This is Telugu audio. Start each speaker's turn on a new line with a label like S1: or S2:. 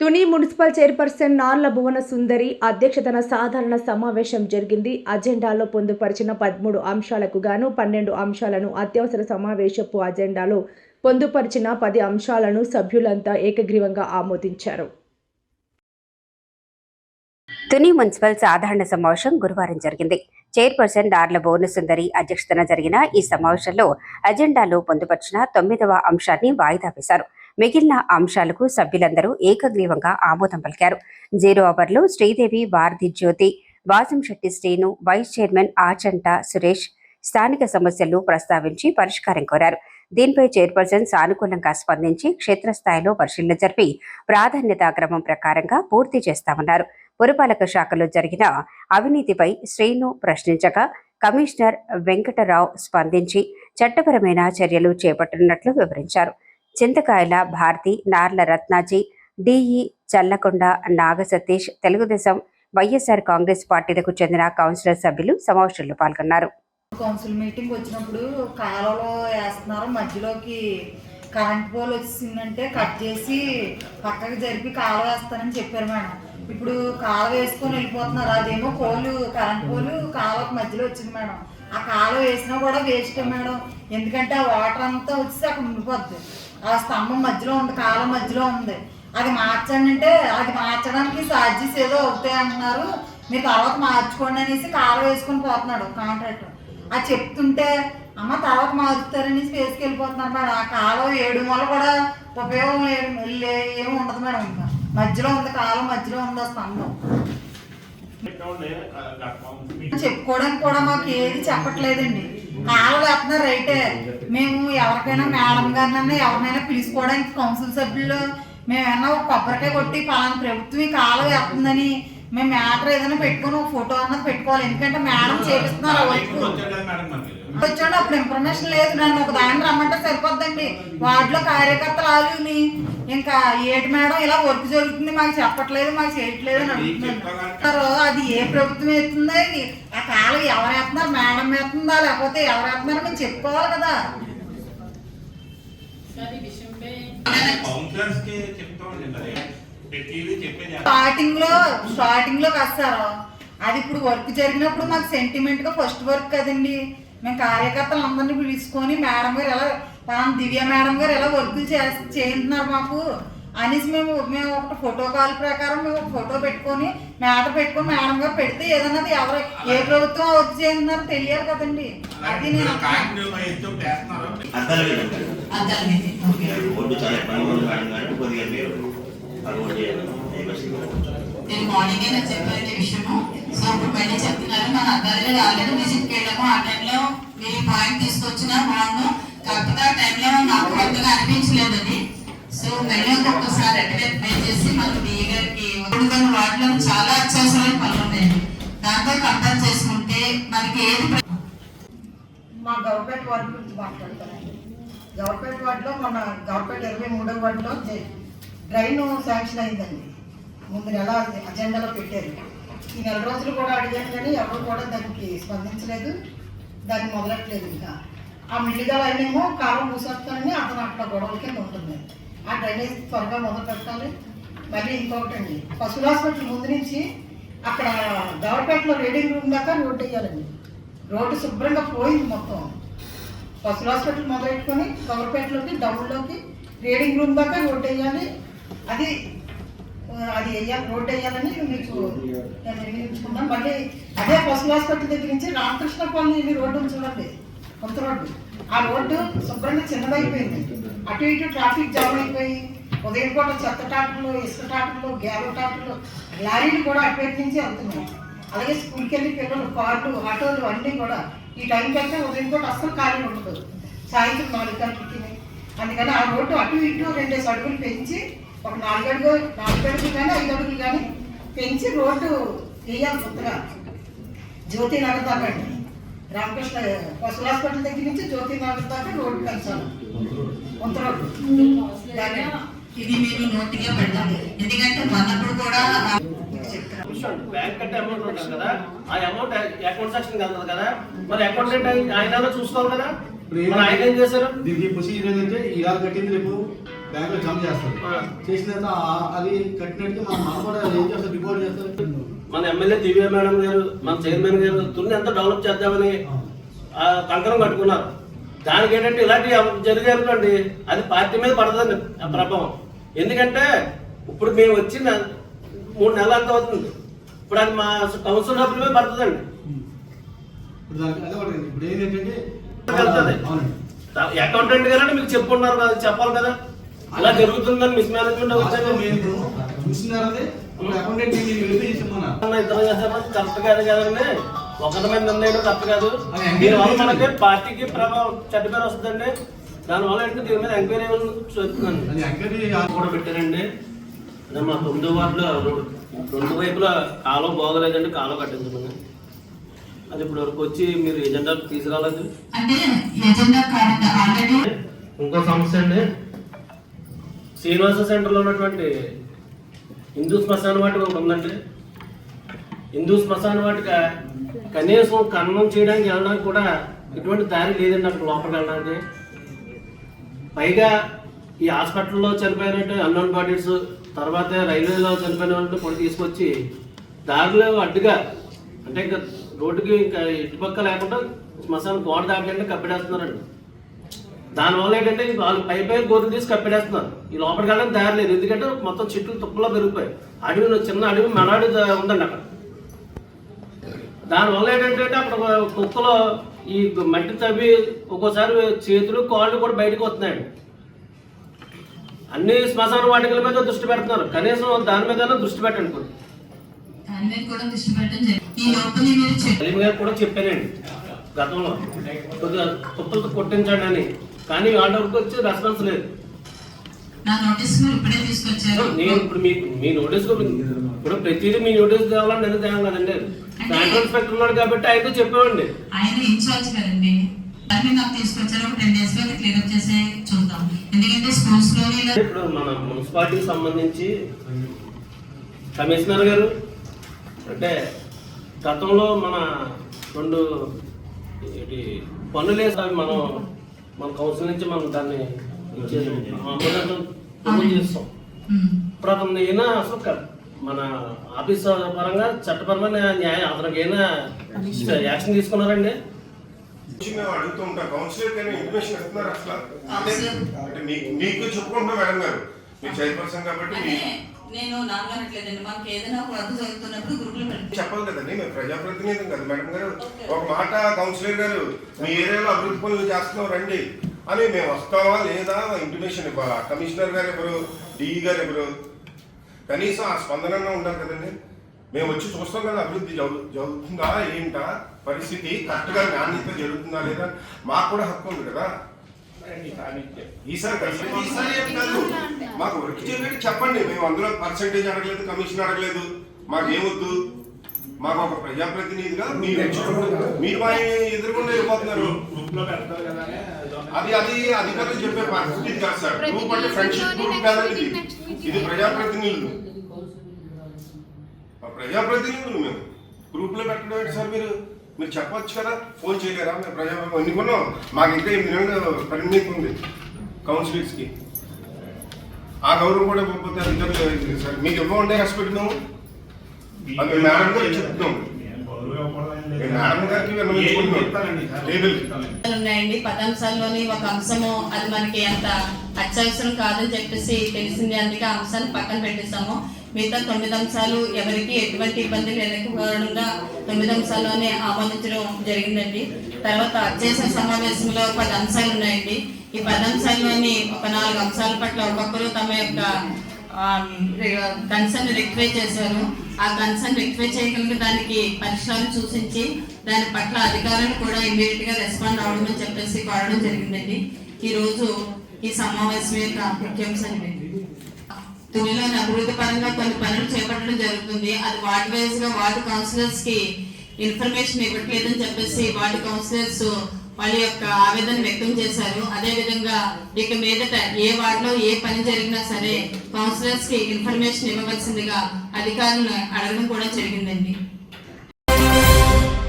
S1: తుని మున్సిపల్ చైర్పర్సన్ నార్ల భువన సుందరి అధ్యక్షతన సాధారణ సమావేశం జరిగింది. అజెండాలో పొందుపరిచిన పదమూడు అంశాలకు గాను పన్నెండు అంశాలను అత్యవసర సమావేశపు అజెండాలో పొందుపరిచిన పది అంశాలను సభ్యులంతా ఏకగ్రీవంగా ఆమోదించారు.
S2: తుని మున్సిపల్ సాధారణ సమావేశం గురువారం జరిగింది. చైర్పర్సన్ డార్ల భువనసుందరి అధ్యక్షతన జరిగిన ఈ సమావేశంలో అజెండాలో పొందుపరిచిన తొమ్మిదవ అంశాన్ని వాయిదా వేశారు. మిగిలిన అంశాలకు సభ్యులందరూ ఏకగ్రీవంగా ఆమోదం పలికారు. జీరో అవర్లో శ్రీదేవి వారధి జ్యోతి వాసంశెట్టి శ్రీను వైస్ చైర్మన్ ఆచంట సురేష్ స్థానిక సమస్యలను ప్రస్తావించి పరిష్కారం కోరారు. దీనిపై చైర్పర్సన్ సానుకూలంగా స్పందించి క్షేత్రస్థాయిలో పరిశీలన జరిపి ప్రాధాన్యతా క్రమం ప్రకారంగా పూర్తి చేస్తామన్నారు. పురపాలక శాఖలో జరిగిన అవినీతిపై శ్రీను ప్రశ్నించగా కమిషనర్ వెంకటరావు స్పందించి చట్టపరమైన చర్యలు చేపట్టనున్నట్లు వివరించారు. చింతకాయల భారతి నార్ల రత్నాజీ డిఈ చల్లకొండ నాగ సతీష్ తెలుగుదేశం వైఎస్ఆర్ కాంగ్రెస్ పార్టీలకు చెందిన కౌన్సిలర్ సభ్యులు సమావేశంలో పాల్గొన్నారు.
S3: కౌన్సిల్ మీటింగ్ వచ్చినప్పుడు కాలువలో వేస్తున్నారు. మధ్యలోకి కరెంట్ పోల్ వచ్చిందంటే కట్ చేసి పక్కకు జరిపి కాలువ వేస్తానని చెప్పారు మేడం. ఇప్పుడు కాలువ వేసుకొని వెళ్ళిపోతున్నారు. అదేమో పోలు కరెంట్ పోలు కాలువకు మధ్యలో వచ్చింది మేడం. ఆ కాలువ వేసినా కూడా వేస్టే మేడం. ఎందుకంటే ఆ వాటర్ అంతా వచ్చి అక్కడ ఉండిపోద్ది. ఆ స్తంభం మధ్యలో ఉంది కాలువ మధ్యలో ఉంది. అది మార్చండి అంటే అది మార్చడానికి ఛార్జెస్ ఏదో అవుతాయి అంటున్నారు. మీరు తర్వాత మార్చుకోండి అనేసి కాలువ వేసుకొని పోతున్నాడు కాంట్రాక్టర్ అది చెప్తుంటే అమ్మ తర్వాత మారుస్తారనేసి వేసుకెళ్ళిపోతున్నారు మేడం. ఆ కాలువ ఏడు మూల కూడా ఉపయోగం ఏమి ఉండదు మేడం ఇంకా. మధ్యలో ఉంది కాలువ మధ్యలో ఉంది ఆ స్తంభం. చెప్పుకోవడానికి కూడా మాకు ఏది చెప్పట్లేదండి. కాలువ వేస్తున్నారు రైటే. మేము ఎవరికైనా మేడం గారినైనా ఎవరినైనా పిలుచుకోవడానికి కౌన్సిల్ సభ్యులు మేమేమన్నా ఒక కొబ్బరికాయ కొట్టి పలానా ప్రభుత్వం ఈ కాలం వేస్తుందని మేము మ్యాటర్ ఏదైనా పెట్టుకొని ఒక ఫోటో అన్నది పెట్టుకోవాలి. ఎందుకంటే మేడం చేపిస్తున్నారు ఆ వర్క్. వచ్చాడు అప్పుడు ఇన్ఫర్మేషన్ లేదు నన్ను. ఒక దాన్ని రమ్మంటే సరిపోద్దండి. వార్డులో కార్యకర్తలు ఆలుని ఇంకా ఏటి మేడం ఇలా వర్క్ జరుగుతుంది మాకు చెప్పట్లేదు మాకు చేయట్లేదు అని అడుగుతున్నారు అది ఏ ప్రభుత్వం ఎత్తుందో ఆ కాలం ఎవరు వేస్తున్నారు? మేడం వేస్తుందా? లేకపోతే ఎవరు వేస్తున్నారో మేము చెప్పుకోవాలి కదా
S4: కౌన్సిలర్స్కి చెప్తా ఉండండి మరి ప్రతిదీ చెప్పేది
S3: స్టార్టింగ్లో స్టార్టింగ్లో వస్తారు అది. ఇప్పుడు వర్క్ జరిగినప్పుడు మాకు సెంటిమెంట్గా ఫస్ట్ వర్క్ కదండి. మేము కార్యకర్తలు అందరినీ పిలుచుకొని మేడం గారు ఎలా దివ్య మేడం గారు ఎలా వర్క్ చేస్తున్నారు మాకు? అనేసి మేము మేము ఒక ఫోటో కాల్ ప్రకారం మేము ఫోటో పెట్టుకొని మ్యాటర్ పెట్టుకొని మేడం గారు పెడితే ఏదన్నది ఎవరు ఏ ప్రభుత్వం వర్క్ చేస్తున్నారో తెలియాలి కదండి. అది నేను
S5: మేడం
S6: నేను మార్నింగ్ చెప్పాను విషయము? సో ఇప్పుడు మళ్ళీ చెప్తున్నారు మన అబ్బాయిలు ఆల్రెడీ విజిట్కి వెళ్ళాము. ఆ టైంలో మీరు పాయింట్ తీసుకొచ్చినా బాగుండు కాకపోతే ఆ టైంలో నాకు కొత్తగా అనిపించలేదు అది సో మళ్ళీ ఒక్కసారి అటెండ్ పే చేసి మనం మీ గారికి కొన్ని వాటిలో చాలా అత్యవసరమైన పనులు ఉన్నాయండి దాంతో కంపేర్ చేసుకుంటే మనకి ఏది
S7: మా గవర్నమెంట్ వార్డు గురించి మాట్లాడతానండి. గవర్నమెంట్ వార్డులో మన గవర్నమెంట్ ఇరవై మూడో వార్డులో డ్రైన్ శాంక్షన్ అయిందండి. ముందు నెల అజెండాలో పెట్టారు. ఈ నెల రోజులు కూడా అడిగాను కానీ ఎవరు కూడా దానికి స్పందించలేదు. దాన్ని మొదలట్లేదు ఇంకా. ఆ మిల్లిగా అయినేమో కాలం మూసేస్తానని అట్లా అక్కడ గొడవల కింద ఉంటుంది. ఆ డ్రైనేజ్ త్వరగా మొదలు పెట్టాలి. మళ్ళీ ఇంకొకటి అండి పశువుల హాస్పిటల్ ముందు నుంచి అక్కడ గవర్నమెంట్లో రీడింగ్ రూమ్ దాకా రోడ్డు వేయాలండి. రోడ్డు శుభ్రంగా పోయింది మొత్తం. పశువుల హాస్పిటల్ మొదలెట్టుకొని గవర్నమెంట్లోకి డౌన్లోకి రీడింగ్ రూమ్ దాకా రోడ్డు వేయాలి. అది అది వేయాలి రోడ్డు వేయాలని మీకు నేను నిర్ణయించుకున్నాను. మళ్ళీ అదే పశువుల హాస్పిటల్ దగ్గర నుంచి రామకృష్ణ కాలనీ రోడ్డు చూడండి కొత్త రోడ్డు. ఆ రోడ్డు శుభ్రంగా చిన్నదైపోయింది. అటు ఇటు ట్రాఫిక్ జామ్ అయిపోయి ఉదయం పూట చెత్త ట్రాక్టర్లు ఇసుక ట్రాక్టర్లు గ్యాలో ట్రాక్టర్లు లారీలు కూడా అటువైపు నుంచి వెళ్తున్నాయి. అలాగే స్కూల్కి వెళ్ళి పిల్లలు కార్లు ఆటోలు అన్నీ కూడా ఈ టైం కంటే ఉదయం పూట అస్సలు ఖాళీ ఉండదు. సాయంత్రం నాలుగు గంటలకి అందుకని ఆ రోడ్డు అటు ఇటు రెండేసి అడుగులు పెంచి ఒక నాలుగు అడుగు నాలుగు అడుగులు కానీ ఐదు అడుగులు కానీ పెంచి రోడ్డు వేయాలి కొత్తగా. జ్యోతి నగర్ దాకా రామకృష్ణ పశువుల హాస్పిటల్ దగ్గర నుంచి జ్యోతి నగర్ దాకా రోడ్డు పెంచాలి కొంత రోడ్డు
S6: ఇది మీరు నోటిగా పెట్టాలి ఎందుకంటే మొన్నప్పుడు కూడా
S8: బ్యాంక్ కట్టే అమౌంట్ ఉంటుంది కదా. ఆ అమౌంట్ అకౌంట్ సెక్షన్ కదా మరి ఆయన చూసుకోవాలి కదా. ఆయన ఏం చేశారు?
S9: దీనికి ప్రొసీజర్ ఏంటంటే ఇవాళ కట్టింది రేపు బ్యాంకులో జమ చేస్తారు. చేసిన తర్వాత అది కట్టినట్టు మన మనం కూడా ఏం చేస్తారు రిపోర్ట్ చేస్తారు
S8: మన ఎమ్మెల్యే దివ్య మేడం గారు మన చైర్మన్ గారు తుని ఎంత డెవలప్ చేద్దామని ఆ కంకణం కట్టుకున్నారు. దానికి ఏంటంటే ఇలాంటి జరిగాయండి అది పార్టీ మీద పడదండి ఆ ప్రభావం. ఎందుకంటే ఇప్పుడు మేము వచ్చిన మూడు నెలలు అంత అవుతుంది. ఇప్పుడు అది మా కౌన్సిల్ డబ్బుల మీద పడుతుందండి.
S9: ఇప్పుడు ఏంటంటే
S8: అకౌంటెంట్ గారంటే మీకు చెప్పుకున్నారు కదా చెప్పాలి కదా. ఇలా జరుగుతుందని మిస్ మేనేజ్మెంట్
S9: అకౌంటెంట్ నేను వెరిఫై చేసామన్నా
S8: ఇద్దరు కరెక్ట్ కాదు కదండి. ఒకరి మీద నిర్ణయం కాదు.
S9: అది
S8: దీనివల్ల. మనకి పార్టీకి ప్రభావం చెడ్డ పేరు వస్తుందండి. దానివల్ల ఏంటంటే దీని మీద ఎంక్వైరీ చూస్తున్నాను.
S9: అది ఎంక్వైరీ
S8: కూడా పెట్టారండి. అదే మా తొమ్మిదో వార్డులో రెండు- రెండు వైపులా కాలువ బాగోలేదండి కాలువ కట్టించమని అది ఇప్పుడు వరకు వచ్చి మీరు ఎజెండా తీసుకురాలేదు. ఇంకో సమస్య అండి. శ్రీనివాస సెంటర్లో ఉన్నటువంటి హిందూ శ్మశాన వాటిక ఒకటి ఉందండి. హిందూ శ్మశాన వాటిక కనీసం కన్నం చేయడానికి వెళ్ళడానికి కూడా ఎటువంటి దారి లేదండి అక్కడ లోపలికి వెళ్ళడానికి. పైగా ఈ హాస్పిటల్లో చనిపోయినట్టు అన్నోన్ బాడీస్ తర్వాత రైల్వేలో చనిపోయిన వాళ్ళు కూడా తీసుకొచ్చి దారిలో అడ్డుగా అంటే ఇంకా రోడ్డుకి ఇంకా ఇటుపక్క లేకుండా శ్మశానం గోడ దాటింటే కప్పెడేస్తున్నారండి. దానివల్ల ఏంటంటే వాళ్ళు పై పై గోతులు తీసి కప్పెడేస్తున్నారు ఈ లోపలికి వెళ్ళడానికి దారి లేదు ఎందుకంటే మొత్తం చెట్లు తుప్పలో పెరిగిపోయాయి. అడవి చిన్న అడవి మనాడు ఉందండి అక్కడ. దానివల్ల ఏంటంటే అక్కడ కుక్కలో ఈ మట్టి తవ్వి ఒక్కోసారి చేతులు కాళ్ళు కూడా బయటకు వస్తున్నాయండి. అన్ని శ్మశాన వాటికల మీద దృష్టి పెడుతున్నారు. కనీసం దాని మీద దృష్టి పెట్టండి
S6: మీద కూడా
S8: చెప్పానండి గతంలో కొద్దిగా కుక్కలతో కొట్టించండి అని కానీ వరకు వచ్చి రెస్పాన్స్ లేదు.
S6: నా నోటీస్ ఇప్పుడే తీసుకొచ్చారు.
S8: నేను ఇప్పుడు మీకు మీ నోటీస్ ఇప్పుడు ప్రతిదీ మీ నోటీస్ తేవాలని నేను తేవాలి కదండి. శానిటరీ ఇన్స్పెక్టర్ ఉన్నాడు కాబట్టి ఆయనతో చెప్పేవాడిని.
S6: ఆయన ఇన్ఛార్జ్ కదండి? నాకు తీసుకొచ్చారు ఒక టెన్ డేస్లో క్లియర్ అప్ చేసే చూద్దాం. ఎందుకంటే స్కూల్స్లో ఇలా
S8: ఇప్పుడు మన మున్సిపాలిటీకి సంబంధించి కమిషనర్ గారు అంటే గతంలో మన రెండు పనులు మనం మన కౌన్సిల్ నుంచి మనం దాన్ని చేస్తాం.
S6: ఉమ్.
S8: ఇప్పుడు అతను అయినా అసలు మన ఆఫీస్ పరంగా చట్టపరమైన న్యాయం అతనికి అయినా యాక్షన్ తీసుకున్నారండి.
S4: మేము అడుగుతూ ఉంటాం. కౌన్సిలర్ కానీ ఇన్ఫర్మేషన్ ఇస్తున్నారు అసలు. అంటే మీకు మీకు చెప్పుకుంటున్నాం మేడం గారు. మీరు చైర్పర్సన్ కాబట్టి
S6: నేను నాన్నట్లేదండి మనకి ఏదైనా ఒక వర్క్ జరుగుతున్నప్పుడు గ్రూప్లో
S4: చెప్పాలి కదండి మేము ప్రజాప్రతినిధులు కదా. మేడం గారు ఒక మాట కౌన్సిలర్ గారు మీ ఏరియాలో అభివృద్ధి పనులు చేస్తున్నాం రండి అని మేము వస్తావా లేదా ఇంటిమేషన్ ఇవ్వాలా? కమిషనర్ గారు ఎవరు? డిఈ గారు ఎవరు? కనీసం ఆ స్పందన ఉండాలి కదండి. మేము వచ్చి చూస్తాం కదా అభివృద్ధి జరుగు జరుగుతుందా ఏంటా పరిస్థితి కరెక్ట్గా నాణ్యత జరుగుతుందా లేదా? మాకు కూడా హక్కు ఉంది కదా. ఈసారి కలిసి ఈసారి ఏం కాదు. మాకు వర్క్ చేయలేదు చెప్పండి మేము అందులో పర్సంటేజ్ అడగలేదు కమిషన్ అడగలేదు. మాకు ఏమొద్దు మాకు ఒక ప్రజాప్రతినిధిగా మీరు. మీరు మా ఎదురుకుండా వెళ్ళిపోతున్నారు. అది అది అధికారులు చెప్పే పరిస్థితి కాదు సార్. గ్రూప్ అంటే ఫ్రెండ్షిప్ గ్రూప్ కాదండి ఇది ఇది ప్రజాప్రతినిధులు. ప్రజాప్రతినిధులు మేము. గ్రూప్లో పెట్టడం సార్ మీరు? మీరు చెప్పొచ్చు కదా. ఫోన్ చేయలేరా? మేము ప్రజాప్రతినిధులు ఎన్నుకున్నాం మాకు ఇంకా ఎనిమిది నెలలు పరిమితి ఉంది కౌన్సిలింగ్స్కి. ఆ గౌరవం కూడా ఇవ్వకపోతే అధికారులు సార్. మీకు ఇవ్వండి రెస్పెక్ట్ మేము మేడం కూడా చెప్తున్నాం.
S6: ఉన్నాయండి. పదాంశాల్లోని ఒక అంశము అది మనకి అంత అత్యవసరం కాదని చెప్పేసి తెలిసింది. అందుకే ఆ అంశాన్ని పక్కన పెట్టేశాము. మిగతా తొమ్మిది అంశాలు ఎవరికి ఎటువంటి ఇబ్బంది లేకపోవడంగా తొమ్మిది అంశాల్లోనే ఆమోదించడం జరిగిందండి. తర్వాత అత్యవసర సమావేశంలో పది అంశాలు ఉన్నాయండి ఈ పది అంశాల్లోని ఒక నాలుగు అంశాల పట్ల ఒక్కొక్కరు తమ యొక్క కన్సర్న్ రెక్టిఫై చేశారు ఆ కన్సర్న్ రెక్టిఫై చేయగలిగిన దానికి పరిష్కారం సూచించి దాని పట్ల అధికారులు కూడా ఇమీడియట్గా రెస్పాండ్ అవడం చెప్పేసి కోరడం జరిగిందండి. ఈ రోజు ఈ సమావేశం యొక్క ముఖ్యాంశం ఇది. తునిలోని అభివృద్ధి పరంగా కొన్ని పనులు చేపట్టడం జరుగుతుంది. అది వార్డ్ వైజ్గా వార్డు కౌన్సిలర్స్కి ఇన్ఫర్మేషన్ ఇవ్వట్లేదని చెప్పేసి వార్డు కౌన్సిలర్స్ వాళ్ళ యొక్క ఆవేదన వ్యక్తం చేశారు. అదే విధంగా ఇక మీదట ఏ వార్డులో ఏ పని జరిగినా సరే కౌన్సిలర్స్కి ఇన్ఫర్మేషన్ ఇవ్వవలసిందిగా అధికారులను అడగడం కూడా జరిగిందండి.